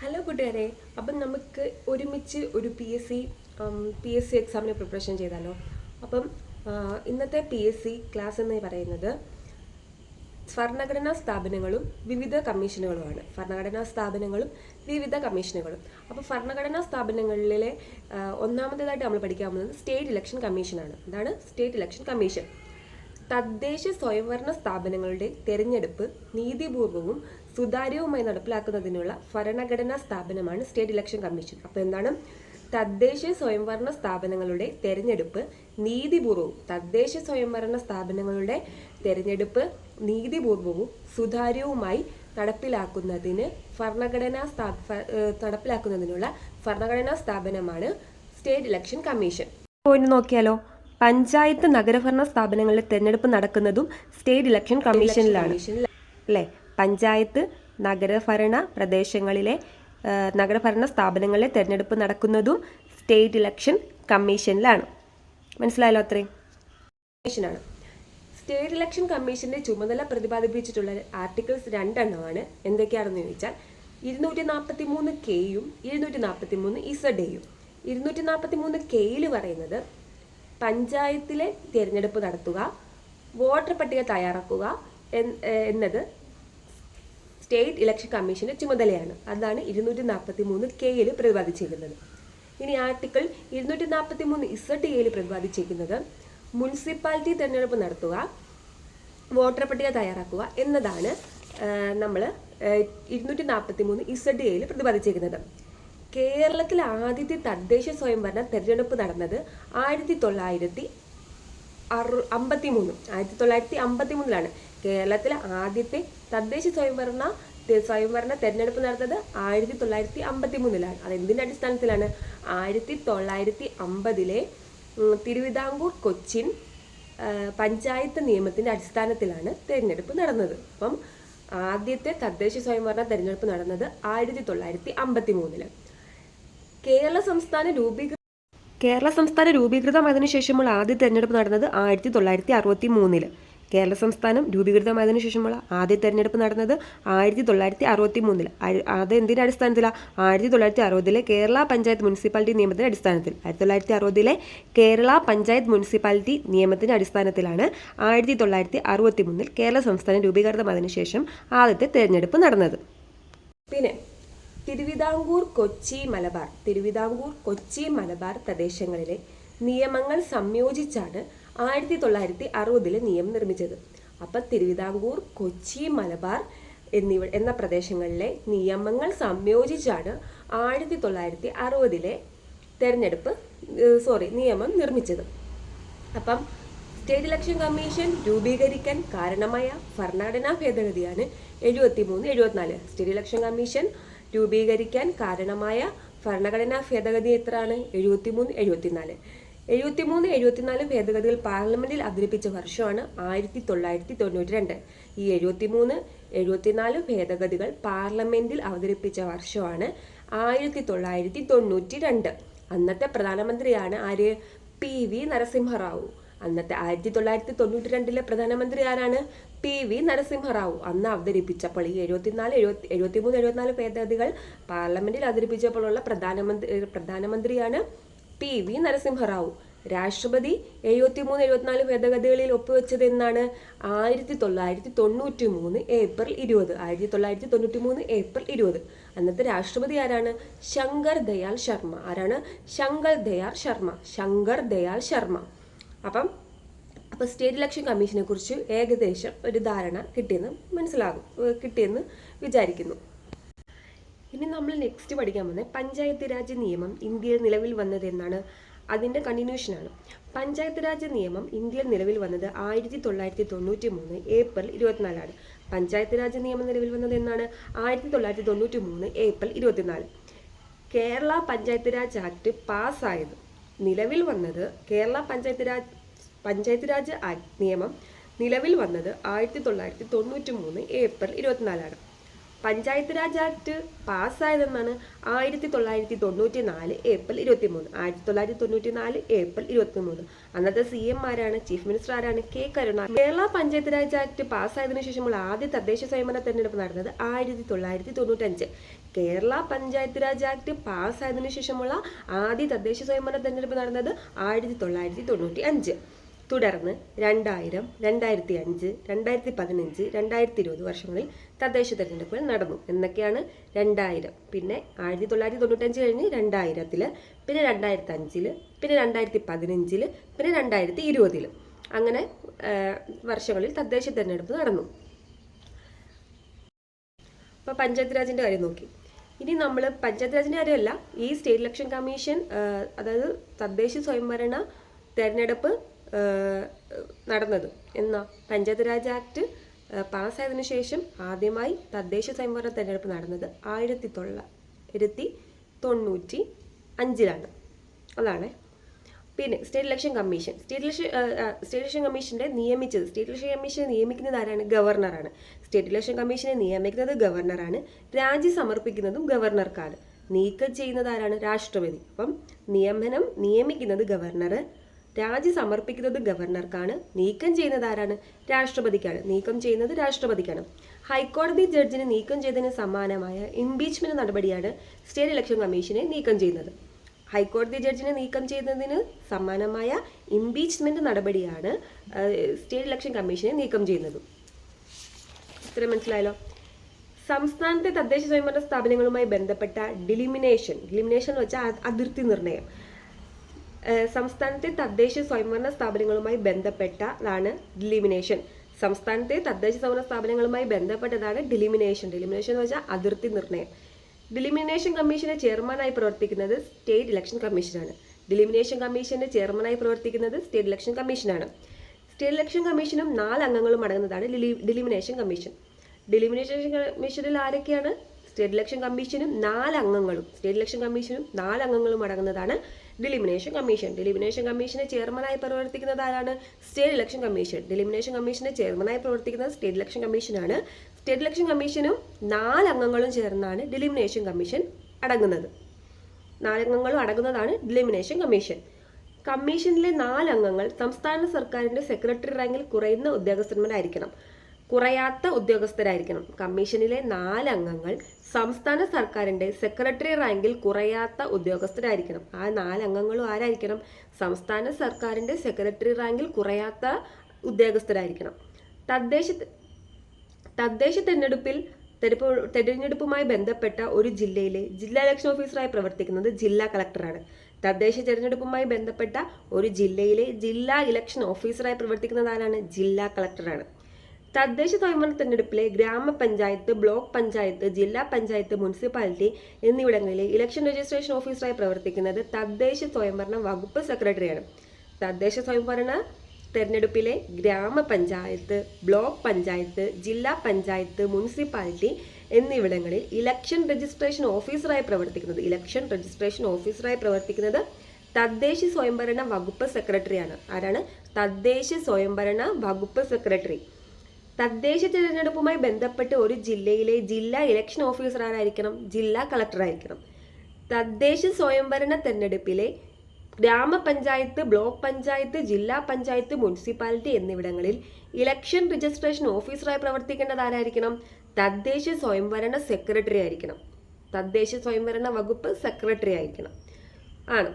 Hello കൂട്ടുകാരെ. അപ്പം നമുക്ക് ഒരുമിച്ച് ഒരു P S C P S C എക്സാമിന് പ്രിപ്പറേഷൻ ചെയ്താലോ? അപ്പം ഇന്നത്തെ പി എസ് സി ക്ലാസ് എന്ന് പറയുന്നത് ഭരണഘടനാ സ്ഥാപനങ്ങളും വിവിധ കമ്മീഷനുകളുമാണ്. ഭരണഘടനാ സ്ഥാപനങ്ങളും വിവിധ കമ്മീഷനുകളും. അപ്പോൾ ഭരണഘടനാ സ്ഥാപനങ്ങളിലെ ഒന്നാമത്തേതായിട്ട് നമ്മൾ പഠിക്കാൻ പോകുന്നത് സ്റ്റേറ്റ് ഇലക്ഷൻ കമ്മീഷനാണ്. എന്താണ് സ്റ്റേറ്റ് ഇലക്ഷൻ കമ്മീഷൻ. തദ്ദേശ സ്വയംഭരണ സ്ഥാപനങ്ങളുടെ തെരഞ്ഞെടുപ്പ് നീതിപൂർവവും സുതാര്യവുമായി നടപ്പിലാക്കുന്നതിനുള്ള ഭരണഘടനാ സ്ഥാപനമാണ് സ്റ്റേറ്റ് ഇലക്ഷൻ കമ്മീഷൻ. അപ്പോൾ എന്താണ്? തദ്ദേശ സ്വയംഭരണ സ്ഥാപനങ്ങളുടെ തെരഞ്ഞെടുപ്പ് നീതിപൂർവവും തദ്ദേശ സ്വയംഭരണ സ്ഥാപനങ്ങളുടെ തെരഞ്ഞെടുപ്പ് നീതിപൂർവവും സുതാര്യവുമായി നടപ്പിലാക്കുന്നതിന് ഭരണഘടനാ സ്ഥാ നടപ്പിലാക്കുന്നതിനുള്ള ഭരണഘടനാ സ്ഥാപനമാണ് സ്റ്റേറ്റ് ഇലക്ഷൻ കമ്മീഷൻ. പോയിന്റ് നോക്കിയാലോ പഞ്ചായത്ത് നഗരഭരണ സ്ഥാപനങ്ങളിലെ തെരഞ്ഞെടുപ്പ് നടക്കുന്നതും സ്റ്റേറ്റ് ഇലക്ഷൻ കമ്മീഷനിലാണ്. അല്ലേ? പഞ്ചായത്ത് നഗരഭരണ പ്രദേശങ്ങളിലെ നഗരഭരണ സ്ഥാപനങ്ങളിലെ തെരഞ്ഞെടുപ്പ് നടക്കുന്നതും സ്റ്റേറ്റ് ഇലക്ഷൻ കമ്മീഷനിലാണ്. മനസ്സിലായല്ലോ അത്രേ? കമ്മീഷനാണ്. സ്റ്റേറ്റ് ഇലക്ഷൻ കമ്മീഷന്റെ ചുമതല പ്രതിപാദിപ്പിച്ചിട്ടുള്ള ആർട്ടിക്കിൾസ് രണ്ടെണ്ണമാണ്. എന്തൊക്കെയാണെന്ന് ചോദിച്ചാൽ ഇരുന്നൂറ്റി നാൽപ്പത്തി മൂന്ന് കെയും ഇരുന്നൂറ്റി നാൽപ്പത്തി മൂന്ന് ഇസഡേയും ഇരുന്നൂറ്റി നാൽപ്പത്തി മൂന്ന് കെയിൽ പറയുന്നത് പഞ്ചായത്തിലെ തിരഞ്ഞെടുപ്പ് നടത്തുക വോട്ടർ പട്ടിക തയ്യാറാക്കുക എന്നത് സ്റ്റേറ്റ് ഇലക്ഷൻ കമ്മീഷന്റെ ചുമതലയാണ്. അതാണ് ഇരുന്നൂറ്റി നാൽപ്പത്തി മൂന്ന് കെയിൽ പ്രതിപാദിച്ചിരിക്കുന്നത്. ഇനി ആർട്ടിക്കിൾ ഇരുന്നൂറ്റി നാൽപ്പത്തി മൂന്ന് ഇസഡ് എയിൽ പ്രതിപാദിച്ചിരിക്കുന്നത് മുനിസിപ്പാലിറ്റി തെരഞ്ഞെടുപ്പ് നടത്തുക വോട്ടർ പട്ടിക തയ്യാറാക്കുക എന്നതാണ് നമ്മൾ ഇരുന്നൂറ്റി നാൽപ്പത്തി മൂന്ന് ഇസഡ് എയിൽ പ്രതിപാദിച്ചിരിക്കുന്നത്. കേരളത്തിൽ ആദ്യത്തെ തദ്ദേശ സ്വയംഭരണ തെരഞ്ഞെടുപ്പ് നടന്നത് ആയിരത്തി തൊള്ളായിരത്തി അറു അമ്പത്തി മൂന്ന് ആയിരത്തി തൊള്ളായിരത്തി അമ്പത്തി മൂന്നിലാണ് കേരളത്തിലെ ആദ്യത്തെ തദ്ദേശ സ്വയംഭരണ സ്വയംഭരണ തെരഞ്ഞെടുപ്പ് നടന്നത് ആയിരത്തി തൊള്ളായിരത്തി അമ്പത്തി മൂന്നിലാണ് അത് എന്തിന്റെ അടിസ്ഥാനത്തിലാണ്? ആയിരത്തി തൊള്ളായിരത്തി അമ്പതിലെ തിരുവിതാംകൂർ കൊച്ചിൻ പഞ്ചായത്ത് നിയമത്തിന്റെ അടിസ്ഥാനത്തിലാണ് തിരഞ്ഞെടുപ്പ് നടന്നത്. അപ്പം ആദ്യത്തെ തദ്ദേശ സ്വയംഭരണ തെരഞ്ഞെടുപ്പ് നടന്നത് ആയിരത്തി തൊള്ളായിരത്തി അമ്പത്തി മൂന്നിൽ കേരള സംസ്ഥാന രൂപീകൃത കേരള സംസ്ഥാനം രൂപീകൃതമായതിനു ശേഷമുള്ള ആദ്യ തെരഞ്ഞെടുപ്പ് നടന്നത് ആയിരത്തി തൊള്ളായിരത്തി അറുപത്തി മൂന്നിൽ കേരള സംസ്ഥാനം രൂപീകൃതമായതിനു ശേഷമുള്ള ആദ്യ തെരഞ്ഞെടുപ്പ് നടന്നത് ആയിരത്തി തൊള്ളായിരത്തി അറുപത്തി മൂന്നിൽ അത് എന്തിന്റെ അടിസ്ഥാനത്തിലാണ് ആയിരത്തി തൊള്ളായിരത്തി അറുപതിലെ കേരള പഞ്ചായത്ത് മുനിസിപ്പാലിറ്റി നിയമത്തിന്റെ അടിസ്ഥാനത്തിൽ. ആയിരത്തി തൊള്ളായിരത്തി അറുപതിലെ കേരള പഞ്ചായത്ത് മുനിസിപ്പാലിറ്റി നിയമത്തിന്റെ അടിസ്ഥാനത്തിലാണ് ആയിരത്തി തൊള്ളായിരത്തി അറുപത്തി മൂന്നിൽ കേരള സംസ്ഥാനം രൂപീകൃതമായതിനു ശേഷം ആദ്യത്തെ തെരഞ്ഞെടുപ്പ് നടന്നത്. പിന്നെ തിരുവിതാംകൂർ കൊച്ചി മലബാർ തിരുവിതാംകൂർ കൊച്ചി മലബാർ പ്രദേശങ്ങളിലെ നിയമങ്ങൾ സംയോജിച്ചാണ് ആയിരത്തി തൊള്ളായിരത്തി അറുപതിലെ നിയമം നിർമ്മിച്ചത്. അപ്പം തിരുവിതാംകൂർ കൊച്ചി മലബാർ എന്നിവ എന്ന പ്രദേശങ്ങളിലെ നിയമങ്ങൾ സംയോജിച്ചാണ് ആയിരത്തി തൊള്ളായിരത്തി അറുപതിലെ തെരഞ്ഞെടുപ്പ് സോറി നിയമം നിർമ്മിച്ചത്. അപ്പം സ്റ്റേറ്റ് ഇലക്ഷൻ കമ്മീഷൻ രൂപീകരിക്കാൻ കാരണമായ ഭരണഘടനാ ഭേദഗതിയാണ് എഴുപത്തി മൂന്ന് എഴുപത്തിനാല്. സ്റ്റേറ്റ് ഇലക്ഷൻ കമ്മീഷൻ രൂപീകരിക്കാൻ കാരണമായ ഭരണഘടനാ ഭേദഗതി എത്രയാണ്? എഴുപത്തി മൂന്ന് എഴുപത്തിനാല്. എഴുപത്തി മൂന്ന് എഴുപത്തിനാല് ഭേദഗതികൾ പാർലമെന്റിൽ അവതരിപ്പിച്ച വർഷമാണ് ആയിരത്തി തൊള്ളായിരത്തി തൊണ്ണൂറ്റി രണ്ട് ഈ എഴുപത്തി മൂന്ന് എഴുപത്തിനാല് ഭേദഗതികൾ പാർലമെന്റിൽ അവതരിപ്പിച്ച വർഷമാണ് ആയിരത്തി തൊള്ളായിരത്തി തൊണ്ണൂറ്റി രണ്ട് അന്നത്തെ പ്രധാനമന്ത്രിയാണ് ആര്? P V Narasimha Rao. അന്നത്തെ ആയിരത്തി തൊള്ളായിരത്തി തൊണ്ണൂറ്റി രണ്ടിലെ പ്രധാനമന്ത്രി ആരാണ്? പി വി നരസിംഹറാവു അന്ന് അവതരിപ്പിച്ചപ്പോൾ ഈ എഴുപത്തിനാല് എഴുപത്തി എഴുപത്തിമൂന്ന് എഴുപത്തിനാല് ഭേദഗതികൾ പാർലമെന്റിൽ അവതരിപ്പിച്ചപ്പോഴുള്ള പ്രധാനമന്ത്രി പ്രധാനമന്ത്രിയാണ് പി വി നരസിംഹറാവു. രാഷ്ട്രപതി എഴുപത്തിമൂന്ന് എഴുപത്തിനാല് ഭേദഗതികളിൽ ഒപ്പുവെച്ചത് എന്നാണ് ആയിരത്തി തൊള്ളായിരത്തി തൊണ്ണൂറ്റി മൂന്ന് ഏപ്രിൽ ഇരുപത്. ആയിരത്തി തൊള്ളായിരത്തി തൊണ്ണൂറ്റി മൂന്ന് ഏപ്രിൽ ഇരുപത്. അന്നത്തെ രാഷ്ട്രപതി ആരാണ്? ശങ്കർ ദയാൽ ശർമ്മ. ആരാണ്? ശങ്കർ ദയാൽ ശർമ്മ. ശങ്കർ ദയാൽ ശർമ്മ. അപ്പം അപ്പോൾ സ്റ്റേറ്റ് ഇലക്ഷൻ കമ്മീഷനെ കുറിച്ച് ഏകദേശം ഒരു ധാരണ കിട്ടിയെന്ന് മനസ്സിലാകും കിട്ടിയെന്ന് വിചാരിക്കുന്നു. ഇനി നമ്മൾ നെക്സ്റ്റ് പഠിക്കാൻ പോകുന്നത് പഞ്ചായത്ത് രാജ് നിയമം ഇന്ത്യയിൽ നിലവിൽ വന്നത് എന്നാണ്. അതിന്റെ കണ്ടിന്യൂഷനാണ് പഞ്ചായത്ത് രാജ് നിയമം ഇന്ത്യയിൽ നിലവിൽ വന്നത് ആയിരത്തി തൊള്ളായിരത്തി തൊണ്ണൂറ്റി മൂന്ന് ഏപ്രിൽ ഇരുപത്തിനാലാണ്. പഞ്ചായത്ത് രാജ് നിയമം നിലവിൽ വന്നത് എന്നാണ്. ആയിരത്തി തൊള്ളായിരത്തി തൊണ്ണൂറ്റി മൂന്ന് ഏപ്രിൽ ഇരുപത്തിനാല്. കേരള പഞ്ചായത്ത് രാജ് ആക്ട് പാസ്സായത്. നിലവിൽ വന്നത് കേരള പഞ്ചായത്ത് രാജ് പഞ്ചായത്ത് രാജ് ആക്ട് നിയമം നിലവിൽ വന്നത് ആയിരത്തി തൊള്ളായിരത്തി തൊണ്ണൂറ്റി മൂന്ന് ഏപ്രിൽ ഇരുപത്തിനാലാണ്. പഞ്ചായത്ത് രാജ് ആക്ട് പാസ്സായതെന്നാണ് ആയിരത്തി തൊള്ളായിരത്തി തൊണ്ണൂറ്റി നാല് ഏപ്രിൽ ഇരുപത്തി മൂന്ന് ആയിരത്തി തൊള്ളായിരത്തി തൊണ്ണൂറ്റി നാല് ഏപ്രിൽ ഇരുപത്തി മൂന്ന് അന്നത്തെ സി എം ആരാണ്? ചീഫ് മിനിസ്റ്റർ ആരാണ്? കെ കരുണ. കേരള പഞ്ചായത്ത് രാജ് ആക്ട് പാസ്സായതിനു ശേഷമുള്ള ആദ്യ തദ്ദേശ സ്വയംഭരണ തെരഞ്ഞെടുപ്പ് നടന്നത് ആയിരത്തി തൊള്ളായിരത്തി തൊണ്ണൂറ്റഞ്ച് കേരള പഞ്ചായത്ത് രാജ് ആക്ട് പാസ്സായതിനു ശേഷമുള്ള ആദ്യ തദ്ദേശ സ്വയംഭരണ തെരഞ്ഞെടുപ്പ് നടന്നത് ആയിരത്തി തൊള്ളായിരത്തി തൊണ്ണൂറ്റി അഞ്ച് തുടർന്ന് രണ്ടായിരം രണ്ടായിരത്തി അഞ്ച് രണ്ടായിരത്തി പതിനഞ്ച് രണ്ടായിരത്തി ഇരുപത് വർഷങ്ങളിൽ തദ്ദേശ തെരഞ്ഞെടുപ്പുകൾ നടന്നു. എന്നൊക്കെയാണ് രണ്ടായിരം. പിന്നെ ആയിരത്തി തൊള്ളായിരത്തി തൊണ്ണൂറ്റഞ്ച് കഴിഞ്ഞ് രണ്ടായിരത്തിൽ പിന്നെ രണ്ടായിരത്തി അഞ്ചിൽ പിന്നെ രണ്ടായിരത്തി പതിനഞ്ചിൽ പിന്നെ രണ്ടായിരത്തി ഇരുപതിൽ അങ്ങനെ വർഷങ്ങളിൽ തദ്ദേശ തെരഞ്ഞെടുപ്പ് നടന്നു. അപ്പോൾ പഞ്ചായത്ത് രാജിന്റെ കാര്യം നോക്കി. ഇനി നമ്മൾ പഞ്ചായത്ത് രാജിന്റെ കാര്യമല്ല ഈ സ്റ്റേറ്റ് ഇലക്ഷൻ കമ്മീഷൻ അതായത് തദ്ദേശ സ്വയംഭരണ തെരഞ്ഞെടുപ്പ് നടന്നത്. എന്നാ പഞ്ചായത്ത് രാജ് ആക്ട് പാസ്സായതിനു ശേഷം ആദ്യമായി തദ്ദേശ സ്വയംഭരണ തെരഞ്ഞെടുപ്പ് നടന്നത് ആയിരത്തി തൊള്ളായിരത്തി തൊണ്ണൂറ്റി അഞ്ചിലാണ്. അതാണ്. പിന്നെ state election commission. State election state election കമ്മീഷന്റെ നിയമിച്ചത് സ്റ്റേറ്റ് ഇലക്ഷൻ കമ്മീഷനെ നിയമിക്കുന്നത് ആരാണ്? ഗവർണറാണ്. സ്റ്റേറ്റ് ഇലക്ഷൻ കമ്മീഷനെ നിയമിക്കുന്നത് ഗവർണറാണ്. രാജി സമർപ്പിക്കുന്നതും ഗവർണർക്കാണ്. നീക്കം ചെയ്യുന്നത് ആരാണ്? രാഷ്ട്രപതി. അപ്പം നിയമനം നിയമിക്കുന്നത് ഗവർണർ രാജി സമർപ്പിക്കുന്നത് ഗവർണർക്കാണ് നീക്കം ചെയ്യുന്നത് ആരാണ്? രാഷ്ട്രപതിക്കാണ്. നീക്കം ചെയ്യുന്നത് രാഷ്ട്രപതിക്കാണ്. ഹൈക്കോടതി ജഡ്ജിനെ നീക്കം ചെയ്തതിന് സമാനമായ ഇംപീച്ച്മെന്റ് നടപടിയാണ് സ്റ്റേറ്റ് ഇലക്ഷൻ കമ്മീഷനെ നീക്കം ചെയ്യുന്നത്. ഹൈക്കോടതി ജഡ്ജിനെ നീക്കം ചെയ്യുന്നതിന് സമാനമായ ഇംപീച്ച്മെന്റ് നടപടിയാണ് സ്റ്റേറ്റ് ഇലക്ഷൻ കമ്മീഷനെ നീക്കം ചെയ്യുന്നത്. ഇത്ര മനസ്സിലായല്ലോ? സംസ്ഥാനത്തെ തദ്ദേശ സ്വയംഭരണ സ്ഥാപനങ്ങളുമായി ബന്ധപ്പെട്ട ഡിലിമിനേഷൻ ഡിലിമിനേഷൻ എന്ന് വെച്ചാൽ അതിർത്തി നിർണയം. സംസ്ഥാനത്തെ തദ്ദേശ സ്വയംഭരണ സ്ഥാപനങ്ങളുമായി ബന്ധപ്പെട്ടതാണ് ഡിലിമിനേഷൻ. സംസ്ഥാനത്തെ തദ്ദേശ സ്വയംഭരണ സ്ഥാപനങ്ങളുമായി ബന്ധപ്പെട്ടതാണ് ഡിലിമിനേഷൻ. ഡിലിമിനേഷൻ എന്ന് വെച്ചാൽ അതിർത്തി നിർണയം. ഡിലിമിനേഷൻ കമ്മീഷന്റെ ചെയർമാനായി പ്രവർത്തിക്കുന്നത് സ്റ്റേറ്റ് ഇലക്ഷൻ കമ്മീഷനാണ്. ഡിലിമിനേഷൻ കമ്മീഷന്റെ ചെയർമാനായി പ്രവർത്തിക്കുന്നത് സ്റ്റേറ്റ് ഇലക്ഷൻ കമ്മീഷനാണ്. സ്റ്റേറ്റ് ഇലക്ഷൻ കമ്മീഷനും നാല് അംഗങ്ങളും അടങ്ങുന്നതാണ് ഡിലിമിനേഷൻ കമ്മീഷൻ. ഡിലിമിനേഷൻ കമ്മീഷനിൽ ആരൊക്കെയാണ്? സ്റ്റേറ്റ് ഇലക്ഷൻ കമ്മീഷനും നാല് അംഗങ്ങളും. സ്റ്റേറ്റ് ഇലക്ഷൻ കമ്മീഷനും നാല് അംഗങ്ങളും അടങ്ങുന്നതാണ് ഡിലിമിനേഷൻ കമ്മീഷൻ ഡിലിമിനേഷൻ കമ്മീഷനെ ചെയർമാനായി പ്രവർത്തിക്കുന്നത് ആരാണ്? സ്റ്റേറ്റ് ഇലക്ഷൻ കമ്മീഷൻ ഡിലിമിനേഷൻ കമ്മീഷനെ ചെയർമാനായി പ്രവർത്തിക്കുന്നത് സ്റ്റേറ്റ് ഇലക്ഷൻ കമ്മീഷനാണ് സ്റ്റേറ്റ് ഇലക്ഷൻ കമ്മീഷനും നാലംഗങ്ങളും ചേർന്നാണ് ഡിലിമിനേഷൻ കമ്മീഷൻ അടങ്ങുന്നത്. നാലംഗങ്ങളും അടങ്ങുന്നതാണ് ഡിലിമിനേഷൻ കമ്മീഷൻ കമ്മീഷനിലെ നാലംഗങ്ങൾ സംസ്ഥാന സർക്കാരിന്റെ സെക്രട്ടറി റാങ്കിൽ കുറയുന്ന ഉദ്യോഗസ്ഥന്മാരായിരിക്കണം. കുറയാത്ത ഉദ്യോഗസ്ഥരായിരിക്കണം. കമ്മീഷനിലെ നാല് അംഗങ്ങൾ സംസ്ഥാന സർക്കാരിന്റെ സെക്രട്ടറി റാങ്കിൽ കുറയാത്ത ഉദ്യോഗസ്ഥരായിരിക്കണം. ആ നാല് അംഗങ്ങളും ആരായിരിക്കണം? സംസ്ഥാന സർക്കാരിന്റെ സെക്രട്ടറി റാങ്കിൽ കുറയാത്ത ഉദ്യോഗസ്ഥരായിരിക്കണം. തദ്ദേശ തദ്ദേശ തെരഞ്ഞെടുപ്പിൽ തെരഞ്ഞെടുപ്പ് തെരഞ്ഞെടുപ്പുമായി ബന്ധപ്പെട്ട ഒരു ജില്ലയിലെ ജില്ലാ ഇലക്ഷൻ ഓഫീസറായി പ്രവർത്തിക്കുന്നത് ജില്ലാ കളക്ടറാണ്. തദ്ദേശ തെരഞ്ഞെടുപ്പുമായി ബന്ധപ്പെട്ട ഒരു ജില്ലയിലെ ജില്ലാ ഇലക്ഷൻ ഓഫീസറായി പ്രവർത്തിക്കുന്നത് ആരാണ്? ജില്ലാ കളക്ടറാണ്. തദ്ദേശ സ്വയംഭരണ തെരഞ്ഞെടുപ്പിലെ ഗ്രാമപഞ്ചായത്ത് ബ്ലോക്ക് പഞ്ചായത്ത് ജില്ലാ പഞ്ചായത്ത് മുനിസിപ്പാലിറ്റി എന്നിവിടങ്ങളിലെ ഇലക്ഷൻ രജിസ്ട്രേഷൻ ഓഫീസറായി പ്രവർത്തിക്കുന്നത് തദ്ദേശ സ്വയംഭരണ വകുപ്പ് സെക്രട്ടറിയാണ്. തദ്ദേശ സ്വയംഭരണ തെരഞ്ഞെടുപ്പിലെ ഗ്രാമപഞ്ചായത്ത് ബ്ലോക്ക് പഞ്ചായത്ത് ജില്ലാ പഞ്ചായത്ത് മുനിസിപ്പാലിറ്റി എന്നിവിടങ്ങളിൽ ഇലക്ഷൻ രജിസ്ട്രേഷൻ ഓഫീസറായി പ്രവർത്തിക്കുന്നത് ഇലക്ഷൻ രജിസ്ട്രേഷൻ ഓഫീസറായി പ്രവർത്തിക്കുന്നത് തദ്ദേശ സ്വയംഭരണ വകുപ്പ് സെക്രട്ടറിയാണ്. ആരാണ്? തദ്ദേശ സ്വയംഭരണ വകുപ്പ് സെക്രട്ടറി. തദ്ദേശ തിരഞ്ഞെടുപ്പുമായി ബന്ധപ്പെട്ട് ഒരു ജില്ലയിലെ ജില്ലാ ഇലക്ഷൻ ഓഫീസർ ആരായിരിക്കണം? ജില്ലാ കളക്ടർ ആയിരിക്കണം. തദ്ദേശ സ്വയംഭരണ തെരഞ്ഞെടുപ്പിലെ ഗ്രാമപഞ്ചായത്ത് ബ്ലോക്ക് പഞ്ചായത്ത് ജില്ലാ പഞ്ചായത്ത് മുനിസിപ്പാലിറ്റി എന്നിവിടങ്ങളിൽ ഇലക്ഷൻ രജിസ്ട്രേഷൻ ഓഫീസറായി പ്രവർത്തിക്കേണ്ടത് ആരായിരിക്കണം? തദ്ദേശ സ്വയംഭരണ സെക്രട്ടറി ആയിരിക്കണം. തദ്ദേശ സ്വയംഭരണ വകുപ്പ് സെക്രട്ടറി ആയിരിക്കണം. ആണ്.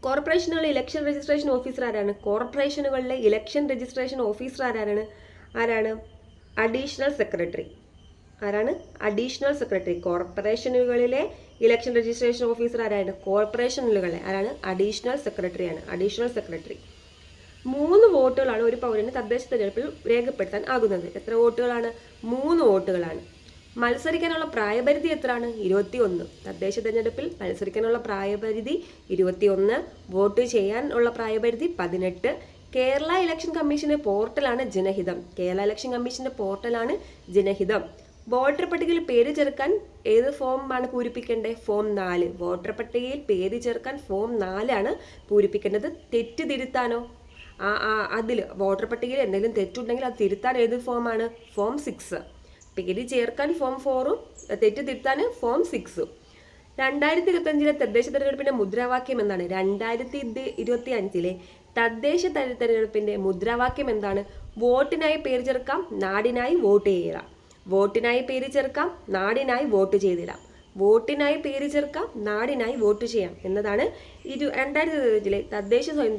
കോർപ്പറേഷനുകളിലെ ഇലക്ഷൻ രജിസ്ട്രേഷൻ ഓഫീസർ ആരാണ്? കോർപ്പറേഷനുകളിലെ ഇലക്ഷൻ രജിസ്ട്രേഷൻ ഓഫീസർ ആരാണ്? ആരാണ്? അഡീഷണൽ സെക്രട്ടറി ആരാണ്? അഡീഷണൽ സെക്രട്ടറി കോർപ്പറേഷനുകളിലെ ഇലക്ഷൻ രജിസ്ട്രേഷൻ ഓഫീസർ ആരായിരുന്നു കോർപ്പറേഷനുകളിലെ ആരാണ്? അഡീഷണൽ സെക്രട്ടറിയാണ് അഡീഷണൽ സെക്രട്ടറി മൂന്ന് വോട്ടുകളാണ് ഒരു പൗരന് തദ്ദേശ തെരഞ്ഞെടുപ്പിൽ രേഖപ്പെടുത്താൻ ആകുന്നത്. എത്ര വോട്ടുകളാണ്? മൂന്ന് വോട്ടുകളാണ്. മത്സരിക്കാനുള്ള പ്രായപരിധി എത്രയാണ്? ഇരുപത്തി ഒന്ന് തദ്ദേശ തെരഞ്ഞെടുപ്പിൽ മത്സരിക്കാനുള്ള പ്രായപരിധി ഇരുപത്തി ഒന്ന് വോട്ട് ചെയ്യാനുള്ള പ്രായപരിധി പതിനെട്ട്. കേരള ഇലക്ഷൻ കമ്മീഷന്റെ പോർട്ടലാണ് ജനഹിതം. കേരള ഇലക്ഷൻ കമ്മീഷന്റെ പോർട്ടലാണ് ജനഹിതം. വോട്ടർ പട്ടികയിൽ പേര് ചേർക്കാൻ ഏത് ഫോമാണ് പൂരിപ്പിക്കേണ്ടത്? ഫോം നാല്. വോട്ടർ പട്ടികയിൽ പേര് ചേർക്കാൻ ഫോം നാലാണ് പൂരിപ്പിക്കേണ്ടത്. തെറ്റ് തിരുത്താനോ? ആ അതിൽ വോട്ടർ പട്ടികയിൽ എന്തെങ്കിലും തെറ്റുണ്ടെങ്കിൽ അത് തിരുത്താൻ ഏത് ഫോമാണ് ഫോം സിക്സ് പേര് ചേർക്കാൻ ഫോം ഫോറും തെറ്റ് തിരുത്താൻ ഫോം സിക്സും രണ്ടായിരത്തി ഇരുപത്തഞ്ചിലെ തദ്ദേശ തെരഞ്ഞെടുപ്പിന്റെ മുദ്രാവാക്യം എന്നാണ് രണ്ടായിരത്തി ഇരുപത്തി അഞ്ചിലെ തദ്ദേശ തെര- തെരഞ്ഞെടുപ്പിന്റെ മുദ്രാവാക്യം എന്താണ്? വോട്ടിനായി പേര് ചേർക്കാം നാടിനായി വോട്ട് ചെയ്യുക വോട്ടിനായി പേര് ചേർക്കാം നാടിനായി വോട്ട് ചെയ്തിടാം വോട്ടിനായി പേര് ചേർക്കാം നാടിനായി വോട്ട് ചെയ്യാം എന്നതാണ് ഇരു രണ്ടായിരത്തി ഇരുപത്തിലെ തദ്ദേശ സ്വയം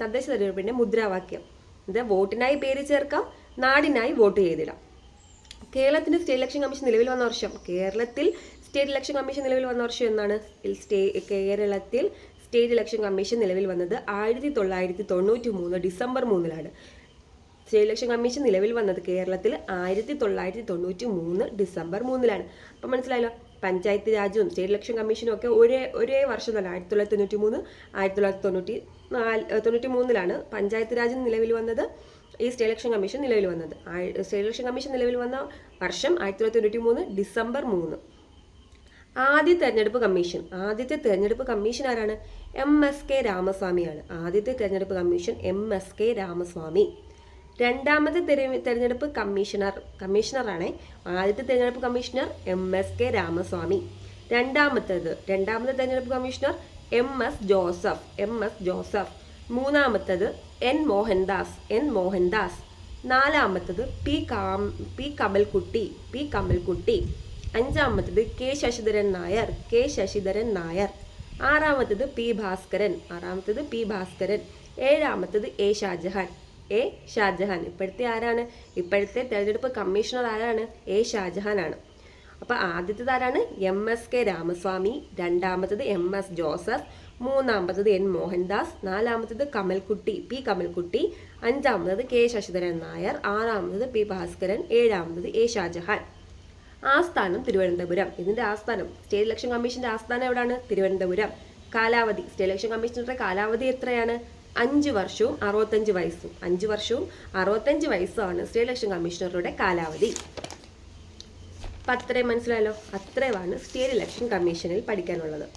തദ്ദേശ തെരഞ്ഞെടുപ്പിന്റെ മുദ്രാവാക്യം. ഇത് വോട്ടിനായി പേര് ചേർക്കാം നാടിനായി വോട്ട് ചെയ്തിടാം കേരളത്തിന്റെ സ്റ്റേറ്റ് ഇലക്ഷൻ കമ്മീഷൻ നിലവിൽ വന്ന വർഷം കേരളത്തിൽ സ്റ്റേറ്റ് ഇലക്ഷൻ കമ്മീഷൻ നിലവിൽ വന്ന വർഷം എന്നാണ് സ്റ്റേ കേരളത്തിൽ സ്റ്റേറ്റ് ഇലക്ഷൻ കമ്മീഷൻ നിലവിൽ വന്നത് ആയിരത്തി തൊള്ളായിരത്തി തൊണ്ണൂറ്റി മൂന്ന് ഡിസംബർ മൂന്നിലാണ്. സ്റ്റേറ്റ് ഇലക്ഷൻ കമ്മീഷൻ നിലവിൽ വന്നത് കേരളത്തിൽ ആയിരത്തി തൊള്ളായിരത്തി തൊണ്ണൂറ്റി മൂന്ന് ഡിസംബർ മൂന്നിലാണ്. അപ്പം മനസ്സിലായല്ലോ? പഞ്ചായത്ത് രാജും സ്റ്റേറ്റ് ഇലക്ഷൻ കമ്മീഷനും ഒക്കെ ഒരേ ഒരേ വർഷം തന്നെ. ആയിരത്തി തൊള്ളായിരത്തി തൊണ്ണൂറ്റി മൂന്ന് ആയിരത്തി തൊള്ളായിരത്തി തൊണ്ണൂറ്റി നാല് തൊണ്ണൂറ്റി മൂന്നിലാണ് പഞ്ചായത്ത് രാജ് നിലവിൽ വന്നത്. ഈ സ്റ്റേറ്റ് ഇലക്ഷൻ കമ്മീഷൻ നിലവിൽ വന്നത്. സ്റ്റേറ്റ് ഇലക്ഷൻ കമ്മീഷൻ നിലവിൽ വന്ന വർഷം ആയിരത്തി തൊള്ളായിരത്തി തൊണ്ണൂറ്റി മൂന്ന് ഡിസംബർ മൂന്ന്. ആദ്യ തെരഞ്ഞെടുപ്പ് കമ്മീഷൻ. ആദ്യത്തെ തെരഞ്ഞെടുപ്പ് കമ്മീഷൻ ആരാണ്? എം എസ് കെ രാമസ്വാമിയാണ്. ആദ്യത്തെ തിരഞ്ഞെടുപ്പ് commission M S K Ramaswamy. രണ്ടാമത്തെ തിരഞ്ഞെടുപ്പ് കമ്മീഷണർ കമ്മീഷണറാണ്. ആദ്യത്തെ തിരഞ്ഞെടുപ്പ് commissioner M S K Ramaswamy. രണ്ടാമത്തേത് രണ്ടാമത്തെ തിരഞ്ഞെടുപ്പ് commissioner M S Joseph M S Joseph. മൂന്നാമത്തേത് എൻ മോഹൻദാസ് എൻ മോഹൻദാസ്. നാലാമത്തത് പി കാം പി കമൽകുട്ടി പി കമൽകുട്ടി. അഞ്ചാമത്തത് കെ ശശിധരൻ നായർ കെ ശശിധരൻ നായർ. ആറാമത്തത് പി ഭാസ്കരൻ ആറാമത്തത് പി ഭാസ്കരൻ ഏഴാമത്തത് എ ഷാജഹാൻ എ ഷാജഹാൻ. ഇപ്പോഴത്തെ ആരാണ്? ഇപ്പോഴത്തെ തെരഞ്ഞെടുപ്പ് കമ്മീഷണർ ആരാണ്? എ ഷാജഹാൻ ആണ് അപ്പൊ ആദ്യത്തേത് ആരാണ്? എം എസ് കെ രാമസ്വാമി രണ്ടാമത്തത് എം എസ് ജോസഫ് മൂന്നാമത്തത് എൻ മോഹൻദാസ് നാലാമത്തത് കമൽകുട്ടി പി കമൽകുട്ടി അഞ്ചാമത്തത് കെ ശശിധരൻ നായർ ആറാമത്തത് പി ഭാസ്കരൻ ഏഴാമത്തത് എ ഷാജഹാൻ. ആസ്ഥാനം തിരുവനന്തപുരം. ഇതിന്റെ ആസ്ഥാനം സ്റ്റേറ്റ് ഇലക്ഷൻ കമ്മീഷന്റെ ആസ്ഥാനം എവിടെയാണ് തിരുവനന്തപുരം. കാലാവധി സ്റ്റേറ്റ് ഇലക്ഷൻ കമ്മീഷണറുടെ കാലാവധി എത്രയാണ്? അഞ്ച് വർഷവും അറുപത്തഞ്ച് വയസ്സും. അഞ്ച് വർഷവും അറുപത്തഞ്ച് വയസ്സുമാണ് സ്റ്റേറ്റ് ഇലക്ഷൻ കമ്മീഷണറുടെ കാലാവധി. അപ്പം അത്രയും മനസ്സിലായല്ലോ? അത്രയുമാണ് സ്റ്റേറ്റ് ഇലക്ഷൻ കമ്മീഷനിൽ പഠിക്കാനുള്ളത്.